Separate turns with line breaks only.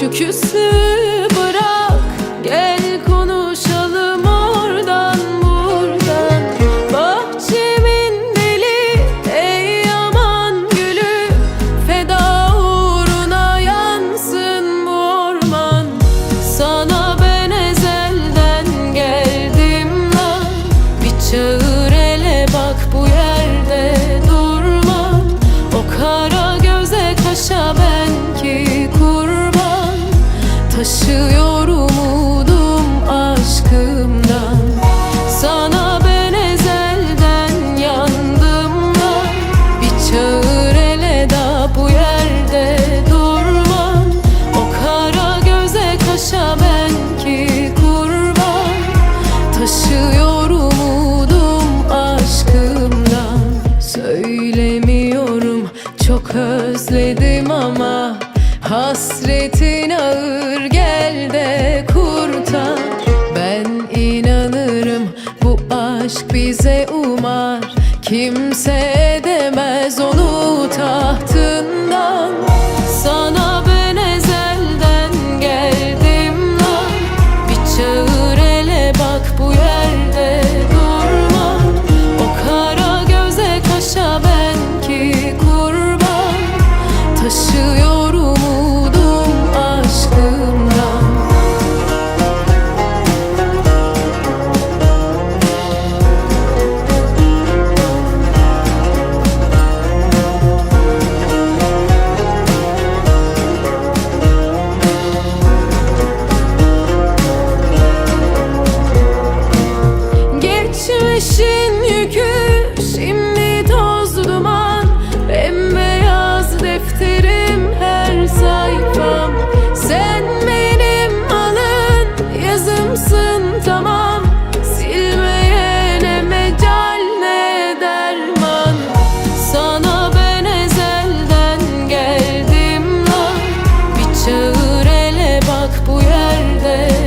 şu küslüğü Çok özledim ama hasretin ağır. Gel de kurtar. Ben inanırım bu aşk bize umar. Kimse edemez onu tahtın Çağır ele bak bu yerde.